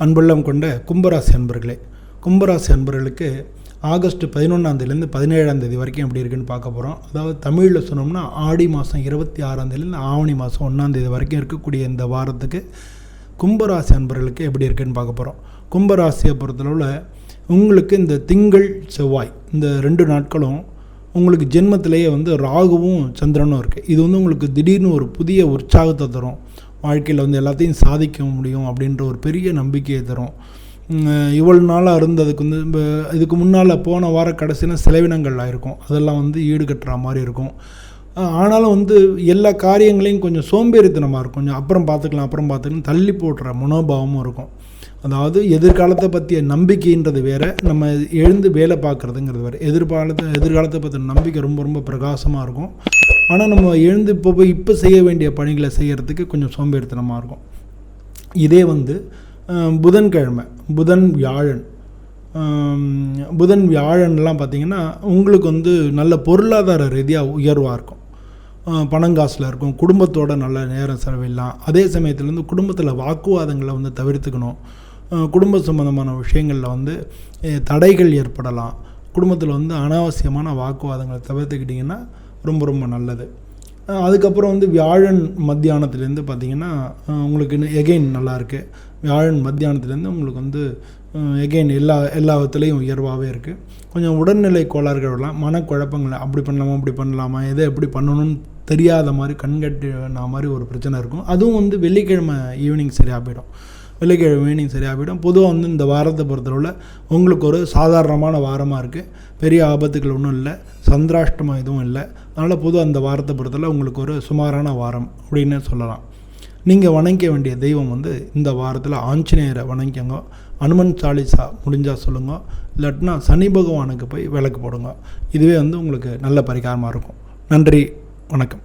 அன்புள்ளம் கொண்ட கும்பராசி அன்பர்களே கும்பராசி அன்பர்களுக்கு ஆகஸ்ட் பதினொன்றாந்தேதிலேருந்து பதினேழாம் தேதி வரைக்கும் எப்படி இருக்குன்னு பார்க்க போகிறோம் அதாவது தமிழில் சொன்னோம்னா ஆடி மாதம் இருபத்தி ஆறாந்தேதிலேருந்து ஆவணி மாதம் ஒன்றாந்தேதி வரைக்கும் இருக்கக்கூடிய இந்த வாரத்துக்கு கும்பராசி அன்பர்களுக்கு எப்படி இருக்குன்னு பார்க்க போகிறோம் கும்பராசியை பொறுத்தளவில் உங்களுக்கு இந்த திங்கள் செவ்வாய் இந்த ரெண்டு நாட்களும் உங்களுக்கு ஜென்மத்திலேயே வந்து ராகுவும் சந்திரனும் இருக்குது இது வந்து உங்களுக்கு திடீர்னு ஒரு புதிய உற்சாகத்தை தரும். வாழ்க்கையில் வந்து எல்லாத்தையும் சாதிக்க முடியும் அப்படின்ற ஒரு பெரிய நம்பிக்கையை தரும். இவ்வளோ நாளாக இருந்ததுக்கு வந்து இப்போ இதுக்கு முன்னால் போன வார கடைசினா செலவினங்கள் ஆகிருக்கும் அதெல்லாம் வந்து ஈடுகட்டுற மாதிரி இருக்கும். ஆனாலும் வந்து எல்லா காரியங்களையும் கொஞ்சம் சோம்பேறித்தனமாக இருக்கும். கொஞ்சம் அப்புறம் பார்த்துக்கலாம் அப்புறம் பார்த்துக்கலாம் தள்ளி போடுற மனோபாவமும் இருக்கும். அதாவது எதிர்காலத்தை பற்றிய நம்பிக்கைன்றது வேற நம்ம எழுந்து வேலை பார்க்குறதுங்கிறது வேறு. எதிர்காலத்தை எதிர்காலத்தை பற்றின நம்பிக்கை ரொம்ப ரொம்ப பிரகாசமாக இருக்கும். ஆனால் நம்ம எழுந்து இப்போ போய் இப்போ செய்ய வேண்டிய பணிகளை செய்கிறதுக்கு கொஞ்சம் சோம்பேறித்தனமாக இருக்கும். இதே வந்து புதன்கிழமை புதன் வியாழன். புதன் வியாழன்லாம் பார்த்தீங்கன்னா உங்களுக்கு வந்து நல்ல பொருளாதார ரீதியாக உயர்வாக இருக்கும். பணங்காசில் இருக்கும் குடும்பத்தோட நல்ல நேரம் செலவிடலாம். அதே சமயத்தில் வந்து குடும்பத்தில் வாக்குவாதங்களை வந்து தவிர்த்துக்கணும். குடும்ப சம்மந்தமான விஷயங்களில் வந்து தடைகள் ஏற்படலாம். குடும்பத்தில் வந்து அனாவசியமான வாக்குவாதங்களை தவிர்த்துக்கிட்டிங்கன்னா ரொம்ப ரொம்ப நல்லது. அதுக்கப்புறம் வந்து வியாழன் மத்தியானத்துலேருந்து பார்த்திங்கன்னா உங்களுக்கு உங்களுக்கு எகெயின் நல்லாயிருக்கு. வியாழன் மத்தியானத்துலேருந்து உங்களுக்கு வந்து எகெயின் எல்லா எல்லா விதத்துலேயும் உயர்வாகவே இருக்குது கொஞ்சம் உடல்நிலை கோளாறுகள்லாம் மனக்குழப்பங்கள் அப்படி பண்ணலாமா அப்படி பண்ணலாமா எதை எப்படி பண்ணணும்னு தெரியாத மாதிரி கண்கட்டின மாதிரி ஒரு பிரச்சனை இருக்கும். அதுவும் வந்து வெள்ளிக்கிழமை ஈவினிங் சரியாக போயிடும். வெள்ளிக்கிழமை ஈவினிங் சரியாக போயிடும். பொதுவாக வந்து இந்த வாரத்தை பொறுத்தளவில் உங்களுக்கு ஒரு சாதாரணமான வாரமாக இருக்குது பெரிய ஆபத்துகள் ஒன்றும் இல்லை. சந்திராஷ்டமம் எதுவும் இல்லை. அதனால் பொதுவாக அந்த வாரத்தை பொறுத்தளவு உங்களுக்கு ஒரு சுமாரான வாரம் அப்படின்னு சொல்லலாம். நீங்கள் வணங்க வேண்டிய தெய்வம் வந்து இந்த வாரத்தில் ஆஞ்சநேயரை வணங்கிக்கோங்க. அனுமன் சாலிசா முடிஞ்சால் சொல்லுங்க. இல்லாட்டினா சனி பகவானுக்கு போய் விளக்கு போடுங்க. இதுவே வந்து உங்களுக்கு நல்ல பரிகாரமாக இருக்கும். நன்றி. வணக்கம்.